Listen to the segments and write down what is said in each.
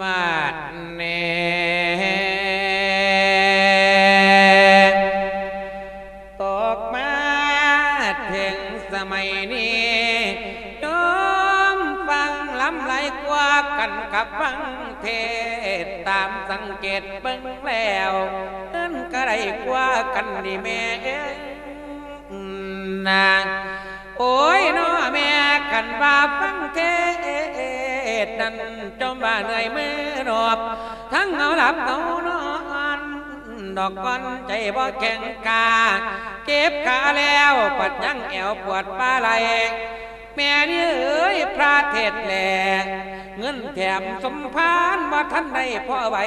มาดเนตกมาถึงสมัยนี้ยอมฟังลำไหลกว่ากันกับฟังเทศตามสังเกตเบิ่งแล้วเอิ้นก็ได้กว่ากันดีแม่เอ้ยนางโอ้ยน้อแม่กันว่าฟังเทศ นั้นจอมว่าเหนื่อยมือรอบทั้งเอาหลับเอานอนดอกก้อนใจบ่แข็งกา เก็บขาแล้วปัดยังแอวปวดปลาไหลแม่นี่เอ้ยพระเทศแหล่เงินแถมสมพานบ่ทันได้พ่อไว้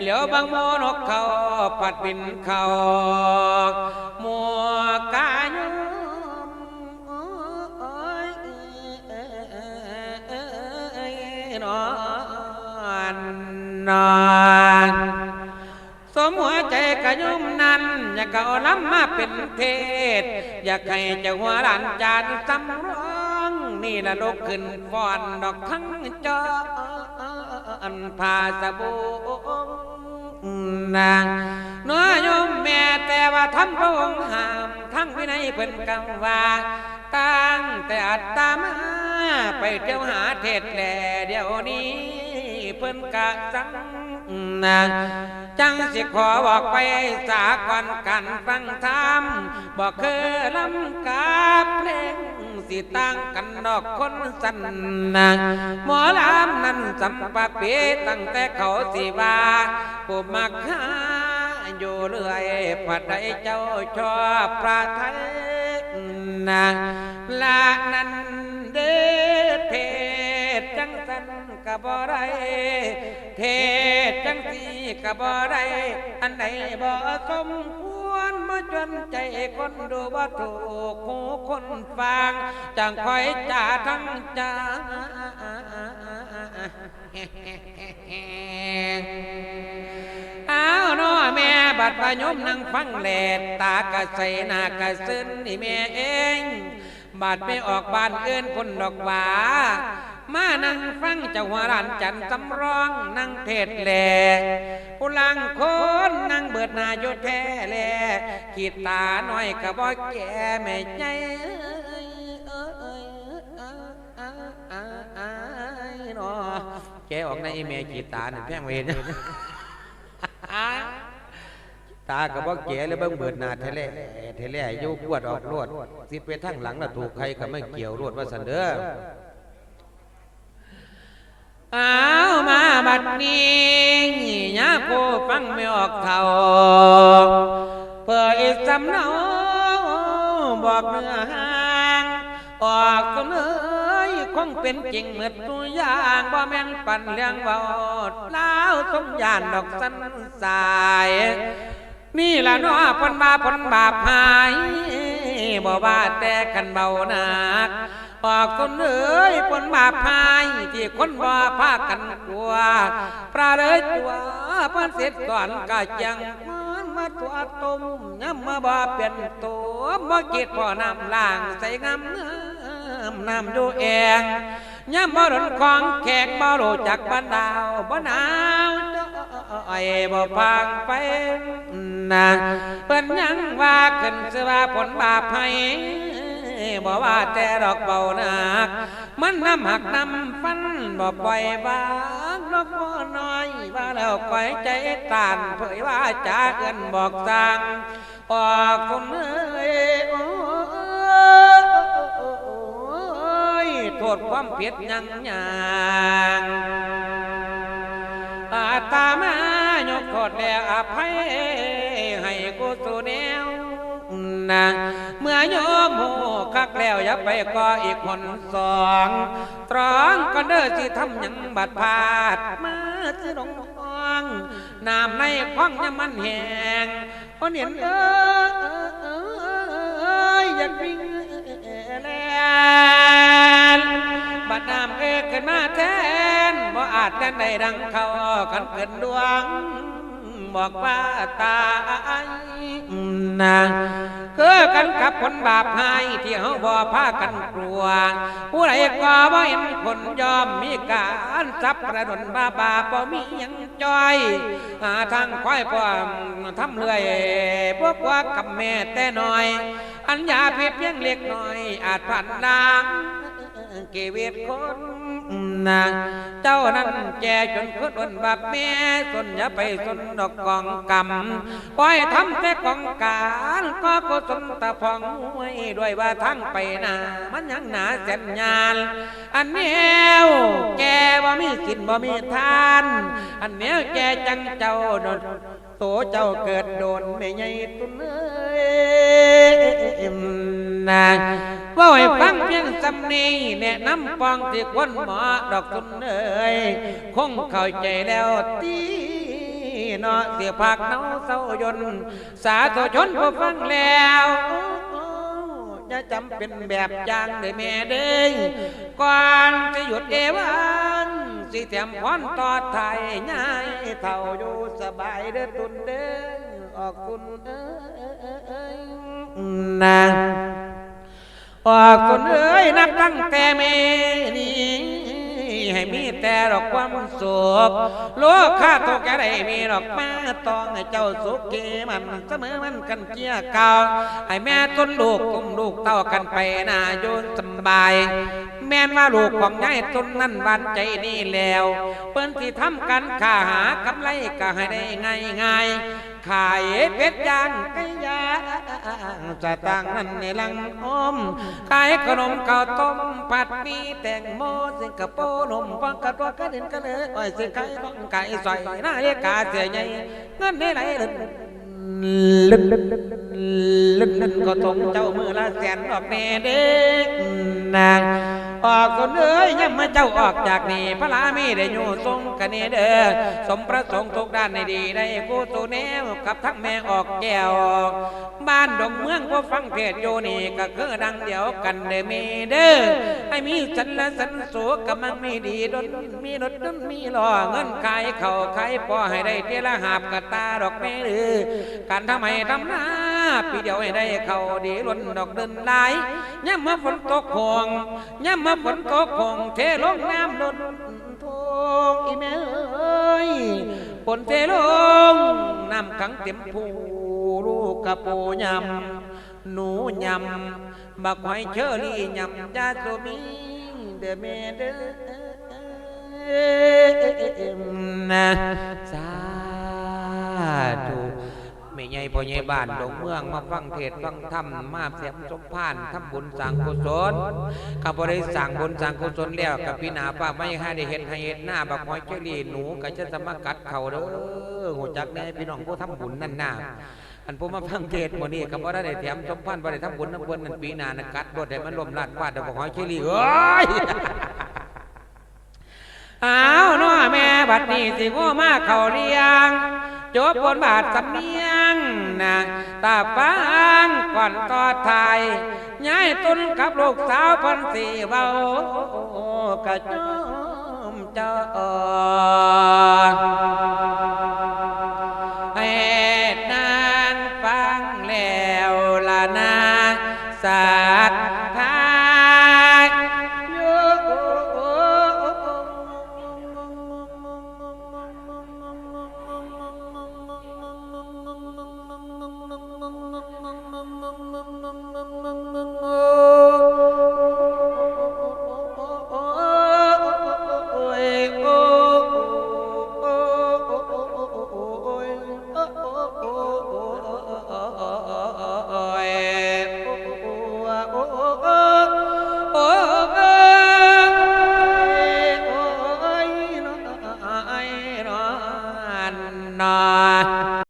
เหลียวบางโมนกเขาปัดบินเขามั นอนนอนสมหัวใจกะยุมนั้น อยากเอาล้ำมาเป็นเทศ อยากให้เจ้าหัวหลานจานสำร้องนี่ละลกขึ้นฟอนดอกทั้งจออันพาสบูนางน้อยยมแม่แต่ว่าทำพระองค์ห้ามทั้งวินัยเพิ่นกังว่าตั้งแต่อัตตามา ไปเที่ยวหาเทศแหล่เดี๋ยวนี้ เพิ่นกะสังนะจังสิขอบอกไปสากอนกันฟังธรรมบอกเคือลำกาเพลงสิตั้งกันดอกคนสันนะหมอลำนั้นสัมปะเปตั้งแต่เขาสิว่าผู้มักหาอยู่เรื่อยผัดใดเจ้าชอบพระไทยนะลานัน กะบ่ได้เทศจังสีกะบ่ได้อันใดบ่สมควรมาจนใจคนดูบ่ถูกหูคนฟังจังคอยจ่าทั้งจ่าอ้าวน้อแม่บัดพยมนั่งฟังแหลดตากะใสหน้ากะซึนนี่แม่เองบัดไม่ออกบ้านเอื้นคนดอกหวา มานั่งฟังเจ้าหัวร้านจันทร์สำรองนั่งเทศแหลผู้ลังคนนั่งเบิดนายแท้แหล่ขีดตาหน่อยกะบ่แก่แม่ใหญ่เอ้ยเอ้ยเอ้ยเอ้ยเอ้ยเอ้ยเนาะแกออกในอีเมลขีตาเนี่ยแพงเวรตากับว่าแก่แล้วเบิ่งเบิดนาเทเลเทเลอยู่กวดออกรวดสิไปทั้งหลังน่ะถูกใครก็ไม่เกี่ยวรวดว่าสันเด้อ อ้าวมาบัดนี้ยาโคฟังไม่ออกเท่าเพื่ออีสำเนาบอกเนื้อหางออกตัวเนยคงเป็นจริงเหมือนตัวอย่างบ่แม่นปั่นเลี้ยงเบาเล้าวสมยานดอกสันสายนี่ละเนาะพนบาพนบาปหายบ่ว่าแต่กันเบาหนัก ออกคนเอ้ยพนบาปหายที่คนบ่าพากันกลัวปลาเลยตัวพันเสร็จก่อนก็ยังมันมาตัวต้มย้ำมาบ่เปลี่ยนตัวบ่เกีดพ่อน้ำล่างใส่งำน้ำอยู่เองย้ำบ่รนของแขกบ่รู้จักบ้านดาวบ่หนาวไอ้บ่พังไปนะเปิ้นยังว่าขึ้นสว่าผลบาปให้ บ่ว่าแต่ดอกเบานัก มันน้ำหักน้ำฟันบ่ปล่อยบางนกบ่น้อยว่าแล้วก้อยใจตานเผยว่าจาเกินบอกสั่งออกคนเอ้ยโอ้ยโทษความผิดยังยังอาตามายกโทษแล้วอภัยให้กูสู่แนวนะ เมื่อโยมโหคักแล้วอย่าไปก่ออีกคนสองตรองก็เด้อสิทำหยังบัดพาดมาสิลงห้องน้ำในคล้องยังมันแหงพอเนียนเอ้ยอยากวิ่งแลนบัดน้ำเอ้ขึ้นมาแทนบ่อาจแทนได้ดังเขากันเกินดวงบอกว่าตายนาง คือกันกับคนบาปให้ที่เขาบ่พากันกลัว ผู้ใดก็บ่เห็นคนยอมมีการซับกระดนบาบาบ่มีหยังจ้อยหาทางควายพวมทำเลื่อยพวกว่ากับแม่แต่น้อย อันยาเพียงเพียงเล็กน้อย อาจผ่านนางเกเวตคน นางเจ้านั้นแก่จนคืดนบาปแม่สนอย่าไปสนดอกกองกรรมปล่อยทำแต่กองการก็กุศลตะพองไว้ด้วยว่าทั้งไปนามันยังหนาเส้นยานอันแนวแกบ่มีสินบ่มีทาน อันแนวแกจังเจ้าโดนโตเจ้าเกิดโดนไม่ใหญ่ตุนเอ้ย นาว่าให้ฟังเพียงสำนีแนะนำปองที่คนหมอดอกตุนเอ้ยคงเข้าใจแล้วตีเนาะเสียผักเนาเศร้ายนสาธุชนผู้ฟังแล้วจะจำเป็นแบบอย่างได้แม่เด้งก่อนจะหยุดเอวันสิแถมพรต่อไทยง่ายเท่าอยู่สบายเด้อตุนเด้ออกตุนเอ้ยนาง ออกตุนเอ้ยนับตั้งแต่เมนี้ให้มีแต่ดอกความสุขโลกข้าตกแก่ได้มีดอกมาตองให้เจ้าสุขเกมันเสมอมันกันเกี่ยเก่าให้แม่ต้นลูกกุมลูกเต้ากันไปน่าโยนสบาย แม่นว่าลูกของยายต้นนั้นบานใจนี่แล้ว เปิ้นที่ทำกันค้าหากำไรก็ให้ได้ง่ายง่ายขายเป็ดย่างไก่ย่างจะต่างนั้นในลังอมขายขนมข้าวต้มผัดมีแตงโมสิงคโปร์นมปังกระตัวกระเด็นกระเลยอ้อยสิไก่บ้องไก่ซอยหน้าเรียกาเสียใหญ่เงินได้ไหลลึกลึกลึกลึกลึกลึกก็ทงเจ้ามือละแสนดอกแน่เด็กนาง ออกคนเอ้ยยังมาเจ้าออกจากนี่พระลามีได้อยู่ทรงกันนี่เด้อสมประสงค์ทุกด้านในดีได้กูตูแนวกับทั้งแม่ออกแก้วบ้านดงเมืองก็ฟังเทศโยนี่ก็คือดังเดียวกันเด้อมีเด้อให้มีสันและสันสูกำลังมีดีดนมีรถดนมีล้อเงินขายเข่าขายพอให้ได้เทละหาบกระตาดอกแม่หรือการทำให้ทำนา ปีเดียวให้ได้เขาดีล้นดอกเดินหลายย่ำมาฝนตกห่วงย่ำมาฝนตกห่วงเทลงน้ำล้นทงอีแม่เอ้ยฝนเทลงน้ำขังเต็มผูลูกกระปูยำหนูยำบักหอยเชอรี่ยำยาโซมีเดอแม่เด้อนะสาธุ ไม่ใหญ่พ่อใหญ่บ้านดงเมืองมาฟังเทศฟังธรรมมาเสียมสมพานทำบุญสร้างกุศลข้าพเจ้าสั่งบุญสร้างกุศลแล้วกับพี่นาป้าไม่ให้ได้เห็นให้เห็นหน้าบักหอยเชอรี่หนูก็จะสมากัดเขาเด้อหัวจักแน่พี่น้องผู้ทำบุญนั่นน่ะอันผมมาฟังเทศน์มื้อนี้ก็บ่ได้แถมสมพันธ์บ่ได้ทำบุญน้ำเพิ่นนั่นปีนานะกัดรถให้มันลมลาดฟาดอกบอกหอยเชอรี่เอ้ยอ้าวน้อแม่บัดนี้สิโง่มาเขาเลี้ยงจบบนบาทสำเนีย นะตาฟังก่อนต่อไทยย้ายตุนกับลูกสาวพันสี่เบากระจอมเจ้า